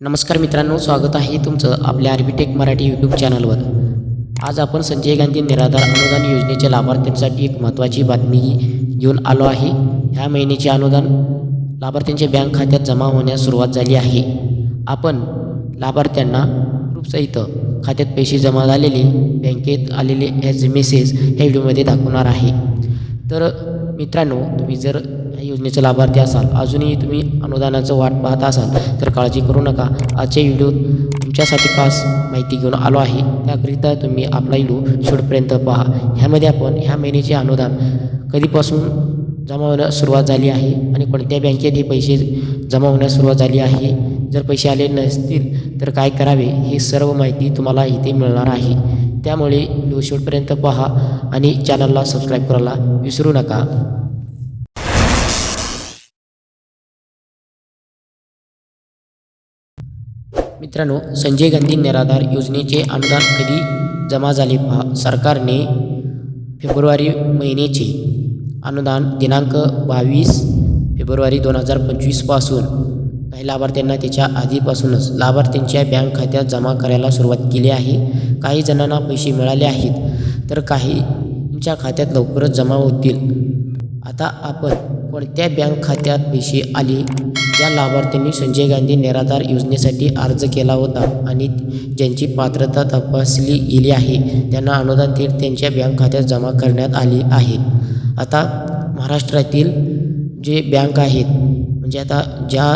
नमस्कार मित्रांनो स्वागत आहे तुमचं आपल्या आर्बिटेक मराठी यूट्यूब चॅनलवर. आज आपण संजय गांधी निराधार अनुदान योजनेच्या लाभार्थ्यांसाठी एक महत्त्वाची बातमी घेऊन आलो आहे. ह्या महिन्याचे अनुदान लाभार्थ्यांच्या बँक खात्यात जमा होण्यास सुरुवात झाली आहे. आपण लाभार्थ्यांना प्रूफसहित खात्यात पैसे जमा झालेले बँकेत आलेले ॲज मेसेज ह्या व्हिडिओमध्ये दाखवणार आहे. तर मित्रांनो तुम्ही जर या योजनेचे लाभार्थी असाल अजूनही तुम्ही अनुदानाचं वाट पाहत असाल तर काळजी करू नका. आजच्या व्हिडिओ तुमच्यासाठी खास माहिती घेऊन आलो आहे. त्याकरिता तुम्ही आपला व्हिडिओ शेवटपर्यंत पहा. ह्यामध्ये आपण ह्या महिन्याचे अनुदान कधीपासून जमा होण्यास सुरुवात झाली आहे आणि कोणत्या बँकेत हे पैसे जमा होण्यास सुरुवात झाली आहे? जर पैसे आले नसतील तर काय करावे? ही सर्व माहिती तुम्हाला इथे मिळणार आहे. त्यामुळे व्हिडिओ शेवटपर्यंत पहा आणि चॅनलला सबस्क्राईब करायला विसरू नका. मित्रांनो संजय गांधी निराधार योजनेचे अनुदान कधी जमा झाले पहा? सरकारने फेब्रुवारी महिन्याचे अनुदान दिनांक बावीस फेब्रुवारी दोन हजार पंचवीसपासून काही लाभार्थ्यांना त्याच्या आधीपासूनच लाभार्थ्यांच्या बँक खात्यात जमा करायला सुरुवात केली आहे. काही जणांना पैसे मिळाले आहेत तर काहींच्या खात्यात लवकरच जमा होतील. आता आपण कोणत्या बँक खात्यात पैसे आले? या लाभार्थ्यांनी संजय गांधी निराधार योजनेसाठी अर्ज केला होता आणि ज्यांची पात्रता तपासली गेली आहे त्यांना अनुदान थेट त्यांच्या बँक खात्यात जमा करण्यात आली आहे. आता महाराष्ट्रातील जे बँक आहेत म्हणजे आता ज्या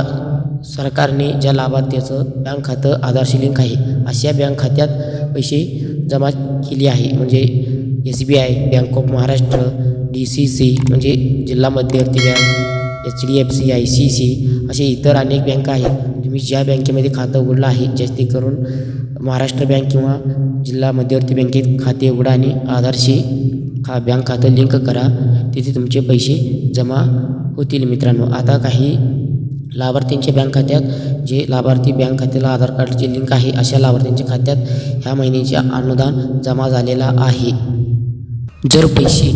सरकारने ज्या लाभार्थ्याचं बँक खातं आधारशी लिंक आहे अशा बँक खात्यात पैसे जमा केले आहे. म्हणजे S B I bank of Maharashtra D C C म्हणजे जिल्हा मध्यवर्ती bank H D F C I C C असे इतर अनेक बँका आहेत. तुम्ही ज्या बँकेमध्ये खातं उघडलं आहे जास्ती करून महाराष्ट्र बँक किंवा जिल्हा मध्यवर्ती बँकेत खाते उघडा आणि आधारशी खा बँक खातं लिंक करा. तिथे तुमचे पैसे जमा होतील मित्रांनो. आता काही लाभार्थ्यांच्या बँक खात्यात जे लाभार्थी बँक खात्याला आधार कार्डचे लिंक आहे अशा लाभार्थ्यांच्या खात्यात ह्या महिन्याचे अनुदान जमा झालेला आहे. जर पैसे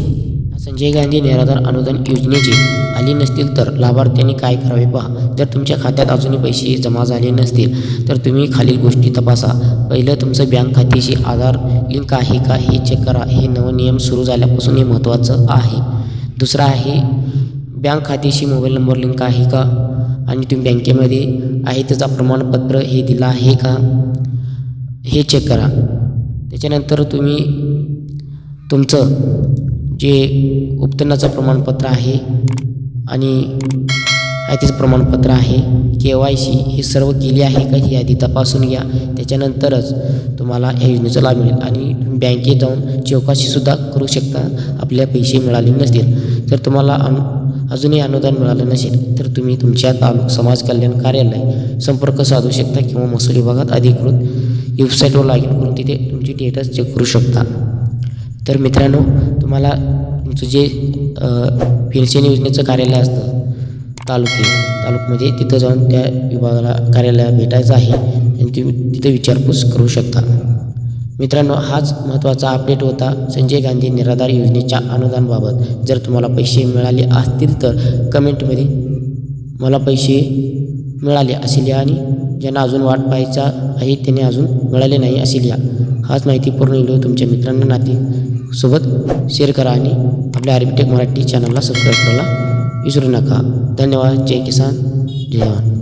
संजय गांधी निराधार अनुदान योजनेचे आले नसतील तर लाभार्थ्यांनी काय करावे पहा? जर तुमच्या खात्यात अजूनही पैसे जमा झाले नसतील तर तुम्ही खालील गोष्टी तपासा. पहिलं तुमचं बँक खात्याशी आधार लिंक आहे का हे चेक करा. हे नवनियम सुरू झाल्यापासून हे महत्त्वाचं आहे. दुसरं आहे बँक खात्याशी मोबाईल नंबर लिंक आहे का? आणि तुम्ही बँकेमध्ये आहे त्याचा प्रमाणपत्र हे दिलं आहे का? हे चेक करा. त्याच्यानंतर तुम्ही तुमचं जे उत्पन्नाचं प्रमाणपत्र आहे आणि आयतीचं प्रमाणपत्र आहे के वाय सी हे सर्व केली आहे का ही यादी तपासून घ्या. त्याच्यानंतरच तुम्हाला या योजनेचा लाभ मिळेल आणि तुम्ही बँकेत जाऊन चौकशीसुद्धा करू शकता. आपल्या पैसे मिळाले नसतील तर तुम्हाला अनु अजूनही अनुदान मिळालं नसेल तर तुम्ही तुमच्या तालुक समाज कल्याण कार्यालय संपर्क साधू शकता किंवा महसूल विभागात अधिकृत वेबसाईटवर लॉग इन करून तिथे तुमची डेटस चेक करू शकता. तर मित्रांनो तुम्हाला तुमचं जे पेन्शन योजनेचं कार्यालय असतं तालुके तालुकमध्ये तिथं जाऊन त्या विभागाला कार्यालयात भेटायचं आहे आणि तुम्ही तिथं विचारपूस करू शकता. मित्रांनो हाच महत्त्वाचा अपडेट होता संजय गांधी निराधार योजनेच्या अनुदानबाबत. जर तुम्हाला पैसे मिळाले असतील तर कमेंटमध्ये मला पैसे मिळाले असे लिहा आणि ज्यांना अजून वाट पाहायचा आहे त्यांनी अजून मिळाले नाही असे लिहा. हाच माहितीपूर्ण व्हिडिओ तुमच्या मित्रांना नाती. सोबत शेअर करा आणि आपल्या आर्बिटेक मराठी चॅनलला सबस्क्राईब करायला विसरू नका. धन्यवाद. जय किसान. जय जवान.